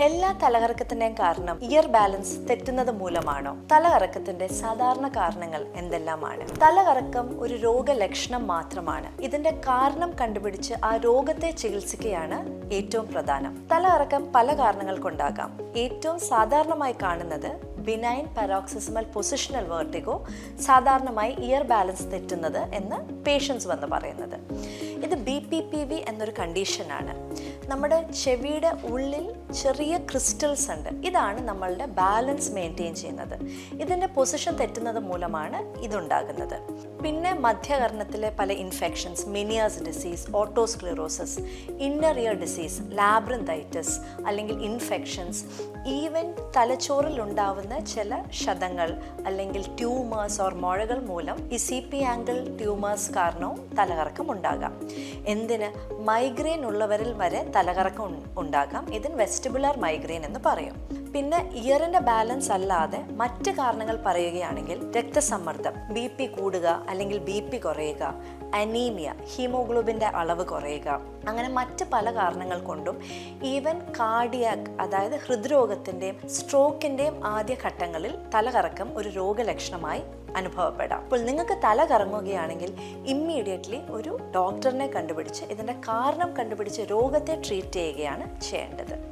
എല്ലാ തലകറക്കത്തിന്റെയും കാരണം year balance തെറ്റുന്നത് മൂലമാണോ? തലകറക്കത്തിന്റെ സാധാരണ കാരണങ്ങൾ എന്തെല്ലാമാണ്? തലകറക്കം ഒരു രോഗലക്ഷണം മാത്രമാണ്. ഇതിന്റെ കാരണം കണ്ടുപിടിച്ച് ആ രോഗത്തെ ചികിത്സിക്കുകയാണ് ഏറ്റവും പ്രധാനം. തലകറക്കം പല കാരണങ്ങൾ കൊണ്ടാകാം. ഏറ്റവും സാധാരണമായി കാണുന്നത് ബിനൈൻ പാരോക്സിസമൽ പൊസിഷണൽ വേർട്ടിഗോ സാധാരണമായി ഇയർ ബാലൻസ് തെറ്റുന്നത് എന്ന് പേഷ്യൻസ് വന്ന് പറയുന്നത്. ഇത് ബി പി പി വി എന്നൊരു കണ്ടീഷനാണ് നമ്മുടെ ചെവിയുടെ ഉള്ളിൽ ചെറിയ ക്രിസ്റ്റൽസ് ഉണ്ട്. ഇതാണ് നമ്മളുടെ ബാലൻസ് മെയിന്റെയിൻ ചെയ്യുന്നത്. ഇതിന്റെ പൊസിഷൻ തെറ്റുന്നത് മൂലമാണ് ഇതുണ്ടാകുന്നത്. പിന്നെ മധ്യകർണത്തിലെ പല infections Meniere's disease otosclerosis inner ear disease labyrinthitis അല്ലെങ്കിൽ ഇൻഫെക്ഷൻസ് ഈവൻ തലച്ചോറിൽ ഉണ്ടാവുന്ന ചില ക്ഷതങ്ങൾ അല്ലെങ്കിൽ ട്യൂമേഴ്സ് ഓർ മുഴകൾ മൂലം ഈ സി പി ആംഗിൾ ട്യൂമേഴ്സ് കാരണവും തലകറക്കം ഉണ്ടാകാം. എന്തിന്? മൈഗ്രെയിൻ ഉള്ളവരിൽ വരെ തലകറക്കം ഉണ്ടാകാം ഇതിന് വെസ്റ്റിബുലാർ മൈഗ്രെയിൻ എന്ന് പറയും. പിന്നെ ഇയറിന്റെ ബാലൻസ് അല്ലാതെ മറ്റ് കാരണങ്ങൾ പറയുകയാണെങ്കിൽ രക്തസമ്മർദ്ദം ബി പി കൂടുക അല്ലെങ്കിൽ ബി പി കുറയുക അനീമിയ ഹീമോഗ്ലോബിന്റെ അളവ് കുറയുക. അങ്ങനെ മറ്റ് പല കാരണങ്ങൾ കൊണ്ടും ഈവൻ കാർഡിയാക് അതായത് ഹൃദ്രോഗത്തിന്റെയും സ്ട്രോക്കിന്റെയും ആദ്യ ഘട്ടങ്ങളിൽ തലകറക്കം ഒരു രോഗലക്ഷണമായി അനുഭവപ്പെടാം. അപ്പോൾ നിങ്ങൾക്ക് തല കറങ്ങുകയാണെങ്കിൽ ഇമ്മീഡിയറ്റ്ലി ഒരു ഡോക്ടറിനെ കണ്ടുപിടിച്ച് ഇതിന്റെ കാരണം കണ്ടുപിടിച്ച് രോഗത്തെ ട്രീറ്റ് ചെയ്യുകയാണ് ചെയ്യേണ്ടത്.